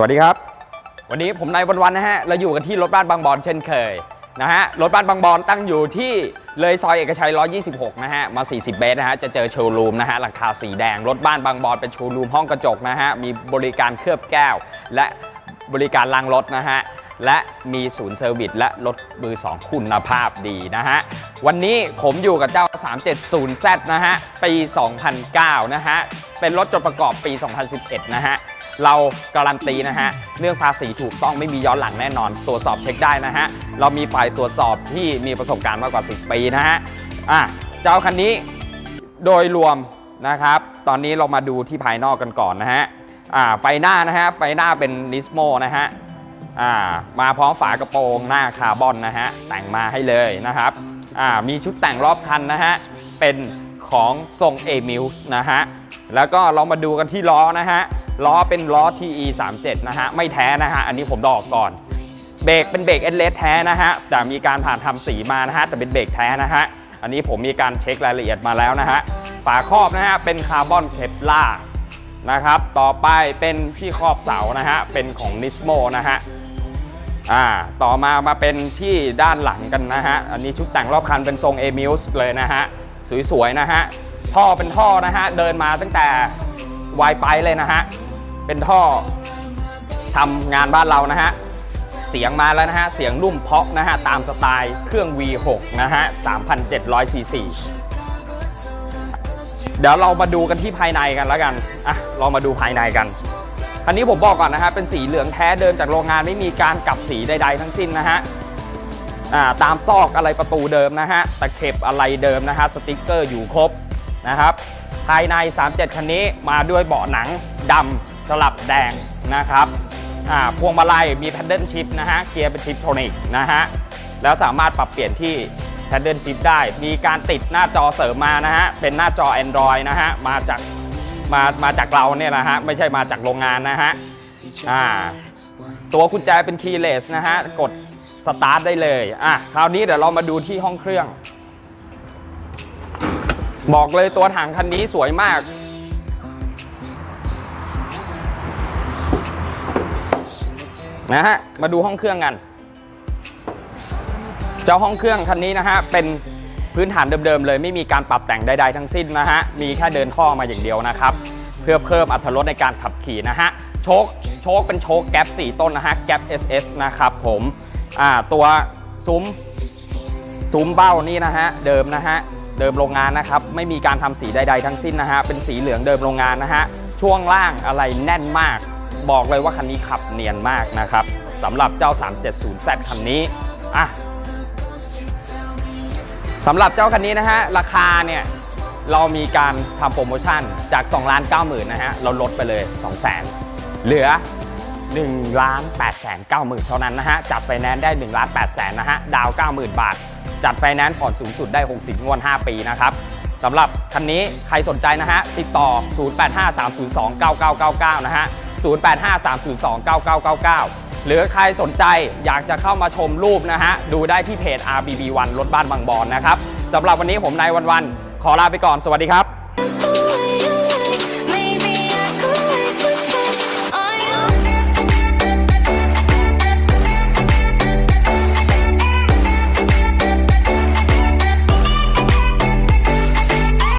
สวัสดีครับ วันนี้ผมนายวันวันนะฮะ เราอยู่กันที่รถบ้านบางบอนเช่นเคยนะฮะ รถบ้านบางบอนตั้งอยู่ที่เลยซอยเอกชัย 126 นะฮะ มา 40 เมตรนะฮะ จะเจอโชว์รูมนะฮะ หลังคาสีแดง รถบ้านบางบอนเป็นโชว์รูมห้องกระจกนะฮะ มีบริการเคลือบแก้ว และบริการล้างรถนะฮะ และมีศูนย์เซอร์วิสและรถมือ2คุณภาพดีนะฮะ วันนี้ผมอยู่กับเจ้า 370Z นะฮะ ปี 2009 นะฮะ เป็นรถจดประกอบปี 2011 นะฮะ เราการันตีนะฮะเรื่องภาษีถูกต้องไม่มีย้อนหลังแน่นอน ตรวจสอบเช็คได้นะฮะเรามีฝ่ายตรวจสอบที่มีประสบการณ์มากกว่า 10 ปีนะฮะอะเจ้าคันนี้โดยรวมนะครับ ตอนนี้เรามาดูที่ภายนอกกันก่อนนะฮะอ่าไฟหน้านะฮะไฟหน้าเป็นนิสโมนะฮะอ่ามาพร้อมฝากระโปรงหน้าคาร์บอนนะฮะแต่งมาให้เลยนะครับอ่ามีชุดแต่งรอบคันนะฮะเป็นของทรง a m u s นะฮะแล้วก็เรามาดูกันที่ล้อนะฮะ ล้อเป็นล้อ TE 37นะฮะไม่แท้นะฮะอันนี้ผมดอกก่อน เบรกเป็นเบรกเอเลสแท้นะฮะแต่มีการผ่านทำสีมานะฮะแต่เป็นเบรกแท้นะฮะอันนี้ผมมีการเช็ครายละเอียดมาแล้วนะฮะฝาครอบนะฮะเป็นคาร์บอนเคปล่านะครับต่อไปเป็นที่ครอบเสานะฮะเป็นของนิสโมนะฮะอ่าต่อมามาเป็นที่ด้านหลังกันนะฮะอันนี้ชุดแต่งรอบคันเป็นทรงเอมิลส์เลยนะฮะสวยๆนะฮะท่อเป็นท่อนะฮะเดินมาตั้งแต่วายไปเลยนะฮะ เป็นท่อทำงานบ้านเรานะฮะ เสียงมาแล้วนะฮะ เสียงนุ่มเพาะนะฮะ ตามสไตล์เครื่อง V6 นะฮะ 3,700 ซีซี เดี๋ยวเรามาดูกันที่ภายในกันแล้วกัน อะ เรามาดูภายในกันคันนี้ผมบอกก่อนนะฮะ เป็นสีเหลืองแท้เดินจากโรงงานไม่มีการกลับสีใดๆทั้งสิ้นนะฮะอ่าตามซอกอะไรประตูเดิมนะฮะ ตะเข็บอะไรเดิมนะฮะ สติกเกอร์อยู่ครบนะครับ ภายใน 37 คันนี้มาด้วยเบาะหนังดำ สลับแดงนะครับอ่าพวงมาลัยมีแพดเดิลชิพนะฮะเกียร์เป็นทิปโทนิกนะฮะแล้วสามารถปรับเปลี่ยนที่แพดเดิลชิพได้ มีการติดหน้าจอเสริมมานะฮะเป็นหน้าจอ Android นะฮะมาจากมามาจากเราเนี่ยนะฮะไม่ใช่มาจากโรงงานนะฮะอ่าตัวกุญแจเป็นคีย์เลสนะฮะกดสตาร์ทได้เลยอะคราวนี้เดี๋ยวเรามาดูที่ห้องเครื่อง บอกเลยตัวถังคันนี้สวยมาก นะฮะมาดูห้องเครื่องกัน เจ้าห้องเครื่องคันนี้นะฮะเป็นพื้นฐานเดิมๆเลยไม่มีการปรับแต่งใดๆทั้งสิ้นนะฮะมีแค่เดินท่อมาอย่างเดียวนะครับ เพื่อเพิ่มอรรถรสในการขับขี่นะฮะโชคโชคเป็นโชคแก๊ป4ต้นนะฮะแก๊ป SS นะครับผมอ่าตัวซุ้มซุ้มเบ้านี่นะฮะเดิมนะฮะเดิมโรงงานนะครับไม่มีการทำสีใดๆทั้งสิ้นนะฮะเป็นสีเหลืองเดิมโรงงานนะฮะช่วงล่างอะไรแน่นมาก บอกเลยว่าคันนี้ขับเนียนมากนะครับสำหรับเจ้า 370Z คันนี้อะสำหรับเจ้าคันนี้นะฮะ ราคาเนี่ย เรามีการทำโปรโมชั่นจาก2ล้าน9 0,000นะฮะ เราลดไปเลย 2 0 0 0 0 0เหลือ1ล้าน8แสน9 0,000เท่านั้นนะฮะ จัดไฟแนนซ์ได้1ล้าน8แสนนะฮะ ดาว 90,000 บาท จัดไฟแนนซ์ผ่อนสูงสุดได้ 60 งวด 5 ปีนะครับสำหรับคันนี้ใครสนใจนะฮะ ติดต่อ 0853029999 นะฮะ 0853029999 หรือใครสนใจอยากจะเข้ามาชมรูปนะฮะ ดูได้ที่เพจ RBB1 รถบ้านบางบอนนะครับสำหรับวันนี้ผมนายวันวัน ขอลาไปก่อนสวัสดีครับ